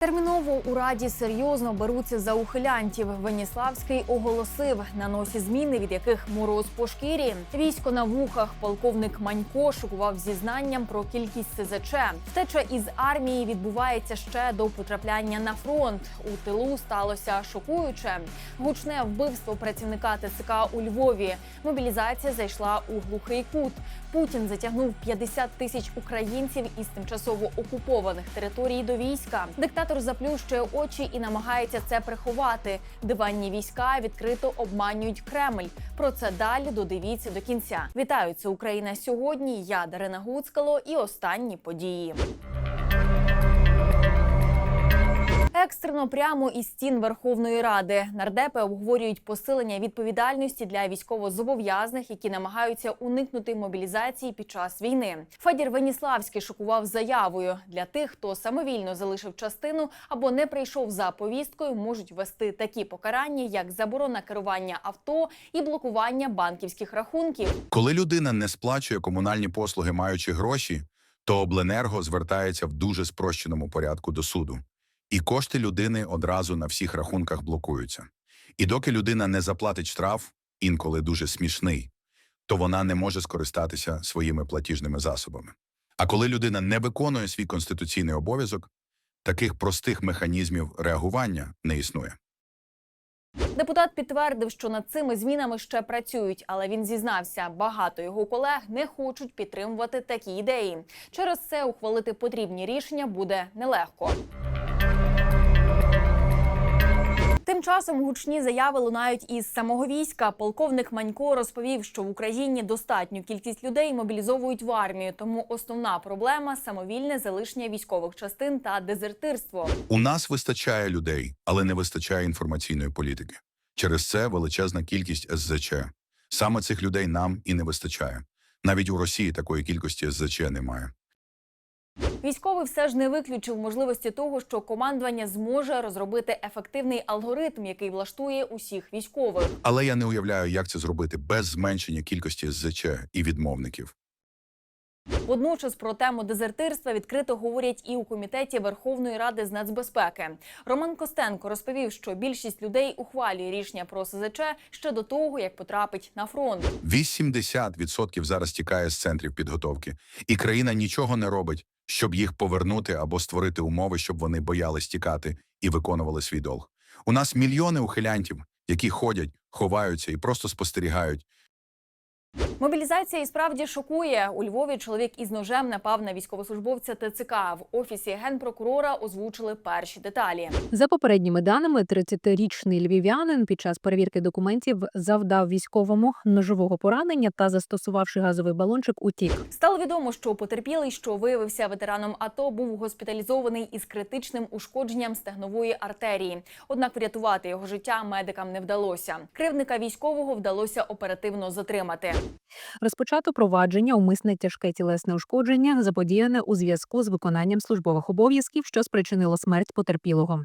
términos Терміново у раді серйозно беруться за ухилянтів. Веніславський оголосив на носі зміни, від яких мороз по шкірі. Військо на вухах. Полковник Манько шокував зізнанням про кількість СЗЧ. Втеча із армії відбувається ще до потрапляння на фронт. У тилу сталося шокуюче. Гучне вбивство працівника ТЦК у Львові. Мобілізація зайшла у глухий кут. Путін затягнув 50 тисяч українців із тимчасово окупованих територій до війська. Диктатор заплющує очі і намагається це приховати. Диванні війська відкрито обманюють Кремль. Про це далі додивіться до кінця. Вітаю, це Україна сьогодні. Я Дарина Гуцкало і останні події. Екстрено прямо із стін Верховної Ради нардепи обговорюють посилення відповідальності для військовозобов'язаних, які намагаються уникнути мобілізації під час війни. Федір Веніславський шокував заявою для тих, хто самовільно залишив частину або не прийшов за повісткою, можуть ввести такі покарання, як заборона керування авто і блокування банківських рахунків. Коли людина не сплачує комунальні послуги, маючи гроші, то обленерго звертається в дуже спрощеному порядку до суду. І кошти людини одразу на всіх рахунках блокуються. І доки людина не заплатить штраф, інколи дуже смішний, то вона не може скористатися своїми платіжними засобами. А коли людина не виконує свій конституційний обов'язок, таких простих механізмів реагування не існує. Депутат підтвердив, що над цими змінами ще працюють, але він зізнався, багато його колег не хочуть підтримувати такі ідеї. Через це ухвалити потрібні рішення буде нелегко. Тим часом гучні заяви лунають із самого війська. Полковник Манько розповів, що в Україні достатню кількість людей мобілізовують в армію, тому основна проблема самовільне залишення військових частин та дезертирство. У нас вистачає людей, але не вистачає інформаційної політики. Через це величезна кількість СЗЧ. Саме цих людей нам і не вистачає. Навіть у Росії такої кількості СЗЧ немає. Військовий все ж не виключив можливості того, що командування зможе розробити ефективний алгоритм, який влаштує усіх військових. Але я не уявляю, як це зробити без зменшення кількості СЗЧ і відмовників. Водночас про тему дезертирства відкрито говорять і у комітеті Верховної Ради з нацбезпеки. Роман Костенко розповів, що більшість людей ухвалює рішення про СЗЧ ще до того, як потрапить на фронт. 80% зараз тікає з центрів підготовки, і країна нічого не робить, щоб їх повернути або створити умови, щоб вони боялись тікати і виконували свій долг. У нас мільйони ухилянтів, які ходять, ховаються і просто спостерігають. Мобілізація і справді шокує. У Львові чоловік із ножем напав на військовослужбовця ТЦК. В офісі генпрокурора озвучили перші деталі. За попередніми даними, 30-річний львів'янин під час перевірки документів завдав військовому ножового поранення та, застосувавши газовий балончик, утік. Стало відомо, що потерпілий, що виявився ветераном АТО, був госпіталізований із критичним ушкодженням стегнової артерії. Однак врятувати його життя медикам не вдалося. Кривника військового вдалося оперативно затримати. Розпочато провадження умисне тяжке тілесне ушкодження, заподіяне у зв'язку з виконанням службових обов'язків, що спричинило смерть потерпілого.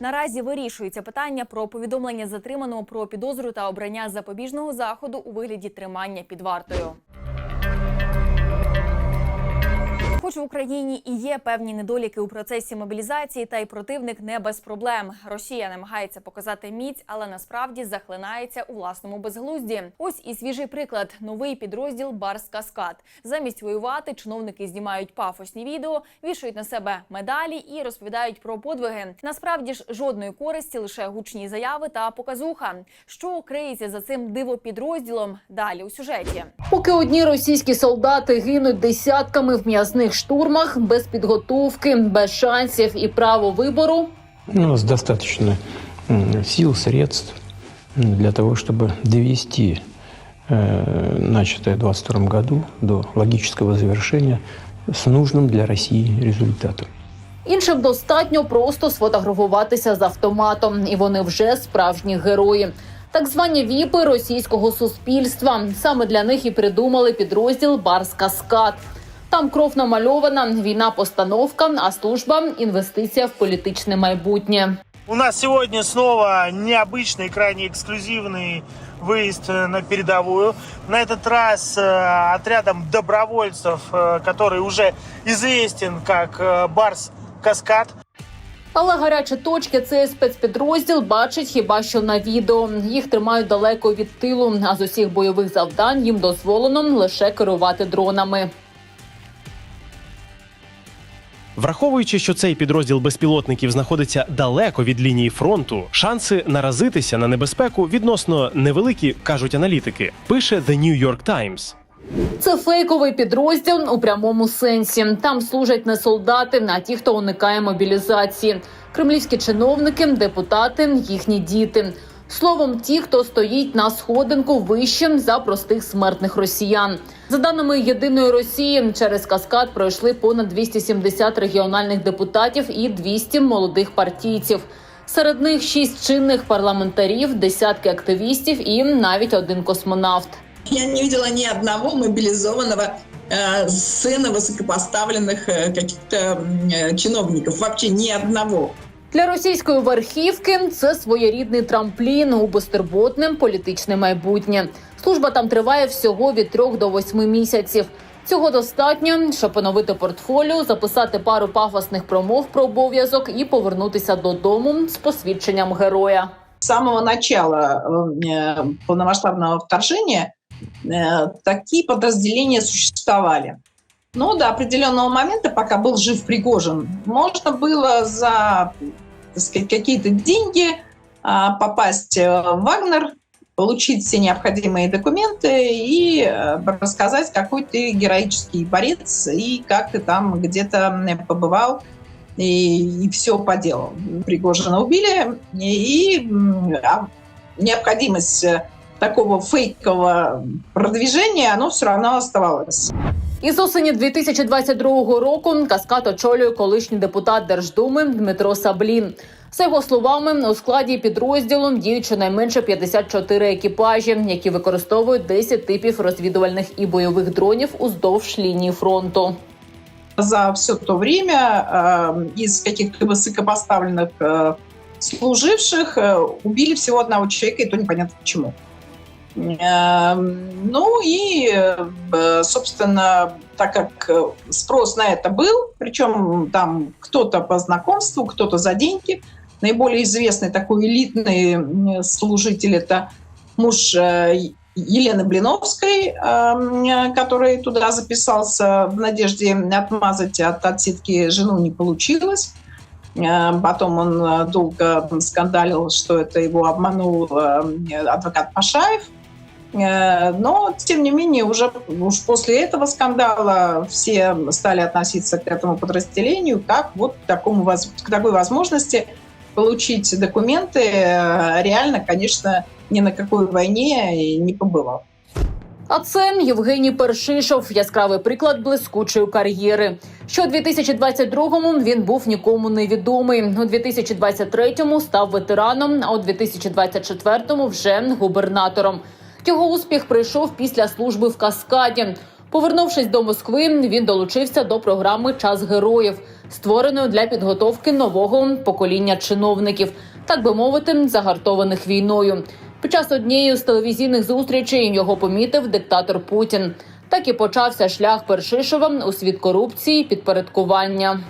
Наразі вирішується питання про повідомлення затриманого про підозру та обрання запобіжного заходу у вигляді тримання під вартою. Хоч в Україні і є певні недоліки у процесі мобілізації, та й противник не без проблем. Росія намагається показати міць, але насправді захлинається у власному безглузді. Ось і свіжий приклад: новий підрозділ Барс Каскад. Замість воювати чиновники знімають пафосні відео, вішають на себе медалі і розповідають про подвиги. Насправді ж жодної користі, лише гучні заяви та показуха. Що криється за цим дивопідрозділом? Далі у сюжеті. Поки одні російські солдати гинуть десятками в м'ясних штурмах без підготовки, без шансів і право вибору, У нас достаточно м, сил, средств м, для того, чтобы довести э, начатое в 2022 году до логического завершения с нужным для России результатом. іншим достатньо просто сфотографуватися з автоматом, і вони вже справжні герої. Так звані віпи російського суспільства. Саме для них і придумали підрозділ Барс Каскад. Там кров намальована, війна постановка, а служба інвестиція в політичне майбутнє. У нас сегодня снова необычный, крайне эксклюзивный выезд э, на передовую. На этот раз э, отрядом добровольцев, э, который уже известен как э, Барс «Каскад». Але гарячі точки цей спецпідрозділ бачить хіба що на відео. Їх тримають далеко від тилу, а з усіх бойових завдань їм дозволено лише керувати дронами. Враховуючи, що цей підрозділ безпілотників знаходиться далеко від лінії фронту, шанси наразитися на небезпеку відносно невеликі, кажуть аналітики. Пише The New York Times. Це фейковий підрозділ у прямому сенсі. Там служать не солдати, а ті, хто уникає мобілізації. Кремлівські чиновники, депутати, їхні діти. Словом, ті, хто стоїть на сходинку вище за простих смертних росіян. За даними єдиної Росії, через каскад пройшли понад 270 регіональних депутатів і 200 молодих партійців. Серед них шість чинних парламентарів, десятки активістів і навіть один космонавт. Я не видела ни одного мобилизованного э, сына высокопоставленных э, каких-то м, э, чиновников. Вообще ни одного. Для російської верхівки це своєрідний трамплін у безтурботне політичне майбутнє. Служба там триває всього від трьох до восьми місяців. Цього достатньо, щоб поновити портфоліо, записати пару пафосних промов про обов'язок і повернутися додому з посвідченням героя. С самого начала э, полномасштабного вторжения э, такие подразделения существовали. Но до определенного момента, пока был жив Пригожин, можно было за так сказать, какие-то деньги а, попасть э, в Вагнер, получить все необходимые документы и э, рассказать, какой ты героический борец и как ты там где-то побывал и, все поделал. Пригожина убили, и, м, а необходимость э, такого фейкового продвижения, оно все равно оставалось. Із осені 2022 року каскад очолює колишній депутат Держдуми Дмитро Саблін. За його словами, у складі підрозділу діють щонайменше 54 екіпажі, які використовують 10 типів розвідувальних і бойових дронів уздовж лінії фронту. За все то время э, из каких-то высокопоставленных э, служивших э, убили всего одного человека, и то непонятно почему. Э, ну и, э, собственно, так как э, спрос на это был, причем там кто-то по знакомству, кто-то за деньги, наиболее известный такой элитный служитель это муж э, Елены Блиновской, э, который туда записался в надежде отмазать от отсидки жену, не получилось. Э, Потом он долго скандалил, что это его обманул адвокат Пашаев. Э, Но, тем не менее, уже уж после этого скандала все стали относиться к этому подразделению как вот к, такому, воз- к такой возможности получить документы. Э, Реально, конечно, ни на какой войне и не побывал. А це Євгеній Першишов, яскравий приклад блискучої кар'єри. Що у 2022-му він був нікому не відомий. У 2023-му став ветераном, а у 2024-му вже губернатором. Його успіх прийшов після служби в Каскаді. Повернувшись до Москви, він долучився до програми Час героїв, створеної для підготовки нового покоління чиновників, так би мовити, загартованих війною. Під час однієї з телевізійних зустрічей його помітив диктатор Путін. Так і почався шлях Першишова у світ корупції підпорядкування.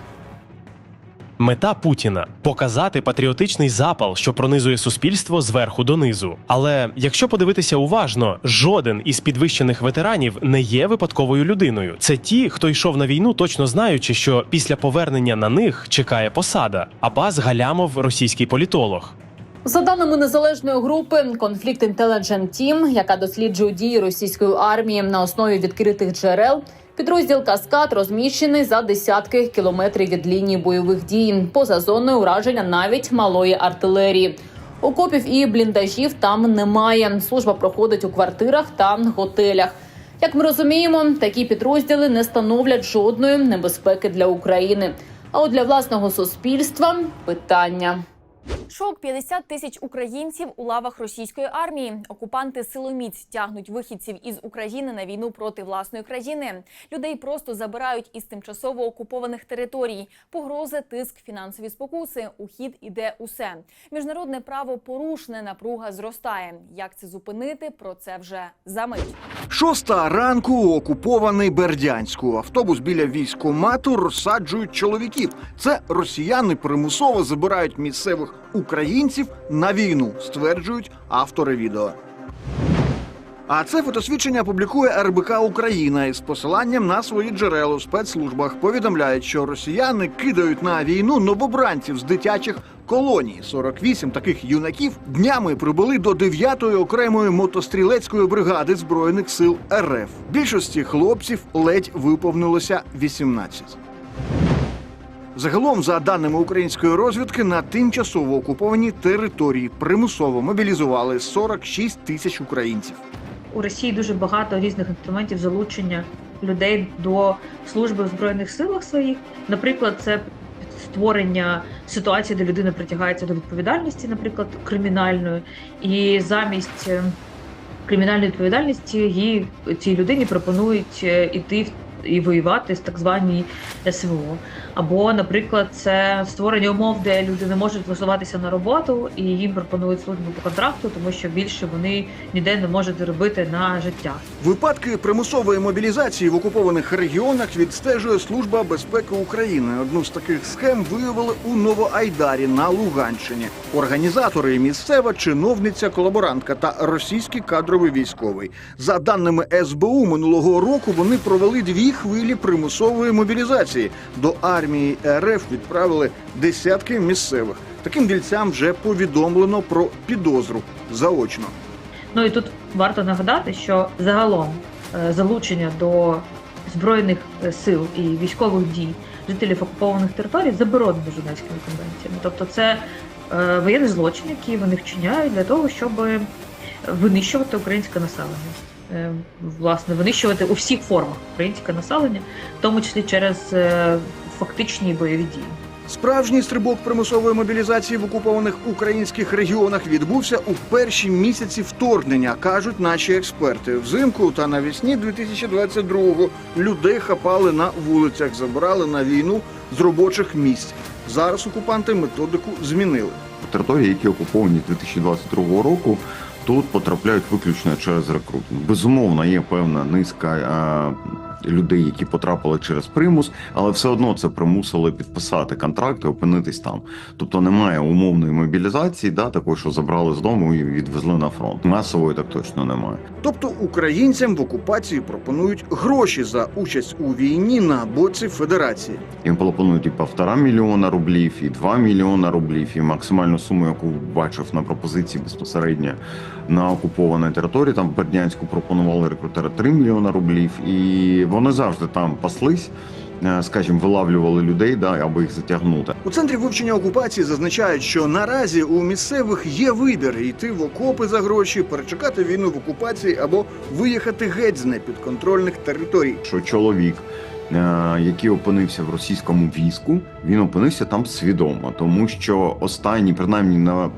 Мета Путіна показати патріотичний запал, що пронизує суспільство зверху донизу. Але якщо подивитися уважно, жоден із підвищених ветеранів не є випадковою людиною. Це ті, хто йшов на війну, точно знаючи, що після повернення на них чекає посада. Абаз Галямов, російський політолог. За даними незалежної групи Conflict Intelligence Team, яка досліджує дії російської армії на основі відкритих джерел, підрозділ Каскад розміщений за десятки кілометрів від лінії бойових дій, поза зоною ураження навіть малої артилерії. Окопів і бліндажів там немає. Служба проходить у квартирах та готелях. Як ми розуміємо, такі підрозділи не становлять жодної небезпеки для України. А от для власного суспільства питання. Шок 50 тисяч українців у лавах російської армії. Окупанти силоміць тягнуть вихідців із України на війну проти власної країни. Людей просто забирають із тимчасово окупованих територій. Погрози, тиск, фінансові спокуси. У хід іде усе. Міжнародне право порушне, напруга зростає. Як це зупинити? Про це вже за мить. Шоста ранку окупований Бердянську. Автобус біля військомату розсаджують чоловіків. Це росіяни примусово забирають місцевих українців на війну, стверджують автори відео. А це фотосвідчення публікує РБК Україна із посиланням на свої джерела у спецслужбах. Повідомляють, що росіяни кидають на війну новобранців з дитячих колоній. 48 таких юнаків днями прибули до 9-ї окремої мотострілецької бригади збройних сил РФ. Більшості хлопців ледь виповнилося 18. Загалом, за даними української розвідки, на тимчасово окупованій території примусово мобілізували 46 тисяч українців. у Росії дуже багато різних інструментів залучення людей до служби в збройних силах своїх. Наприклад, це створення ситуації, де людина притягається до відповідальності, наприклад, кримінальної, і замість е, кримінальної відповідальності їй цій людині пропонують е, іти. І воювати з так звані СВО. Або, наприклад, це створення умов, де люди не можуть влаштуватися на роботу, і їм пропонують службу по контракту, тому що більше вони ніде не можуть заробити на життя. Випадки примусової мобілізації в окупованих регіонах відстежує Служба безпеки України. Одну з таких схем виявили у Новоайдарі на Луганщині. Організатори місцева чиновниця, колаборантка та російський кадровий військовий. За даними СБУ, минулого року вони провели дві хвилі примусової мобілізації. До армії РФ відправили десятки місцевих. Таким дільцям вже повідомлено про підозру заочно. Ну і тут варто нагадати, що загалом е, залучення до збройних е, сил і військових дій жителів окупованих територій заборонено Женевськими конвенціями. Тобто, це е, воєнний злочин, який вони вчиняють для того, щоб винищувати українське населення. Власне, винищувати у всіх формах українське населення, в тому числі через фактичні бойові дії. Справжній стрибок примусової мобілізації в окупованих українських регіонах відбувся у перші місяці вторгнення, кажуть наші експерти. Взимку та навесні 2022-го людей хапали на вулицях, забирали на війну з робочих місць. Зараз окупанти методику змінили. території, які окуповані з 2022 року, тут потрапляють виключно через рекрутинг. Безумовно, є певна низка е, людей, які потрапили через примус, але все одно це примусили підписати контракт і опинитись там. Тобто немає умовної мобілізації, да, такої, що забрали з дому і відвезли на фронт. Масової так точно немає. Тобто українцям в окупації пропонують гроші за участь у війні на боці федерації. Їм пропонують і півтора мільйона рублів, і 2 мільйона рублів, і максимальну суму, яку бачив на пропозиції безпосередньо на окупованій території. Там Бердянську пропонували рекрутери 3 мільйона рублів, і вони завжди там паслись, е, скажімо, вилавлювали людей, да, аби їх затягнути. У центрі вивчення окупації зазначають, що наразі у місцевих є вибір йти в окопи за гроші, перечекати війну в окупації або виїхати геть з непідконтрольних територій. Що чоловік, який опинився в російському війську, він опинився там свідомо, тому що останні, принаймні на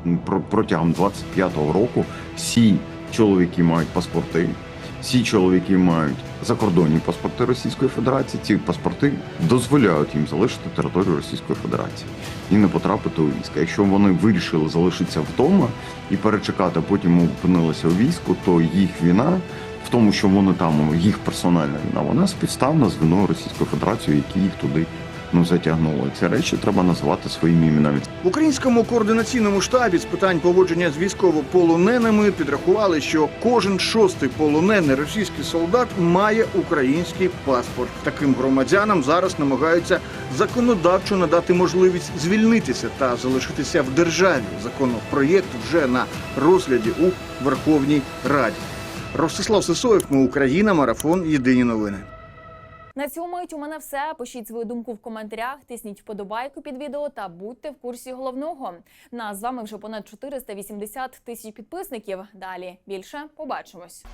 протягом 25-го року, всі чоловіки мають паспорти. Всі чоловіки мають закордонні паспорти Російської Федерації. Ці паспорти дозволяють їм залишити територію Російської Федерації і не потрапити у військо. Якщо вони вирішили залишитися вдома і перечекати, а потім опинилися у війську, то їх війна в тому, що вони там їх персональна війна, вона співставна з виною Російської Федерації, які їх туди ну затягнули. Ці речі треба називати своїми іменами. В українському координаційному штабі з питань поводження з військовополоненими підрахували, що кожен шостий полонений російський солдат має український паспорт. Таким громадянам зараз намагаються законодавчо надати можливість звільнитися та залишитися в державі. Законопроєкт вже на розгляді у Верховній Раді. Ростислав Сисоєв, ми Україна, марафон. Єдині новини. На цьому мить у мене все. Пишіть свою думку в коментарях, тисніть вподобайку під відео та будьте в курсі головного. Нас з вами вже понад 480 тисяч підписників. Далі більше побачимось.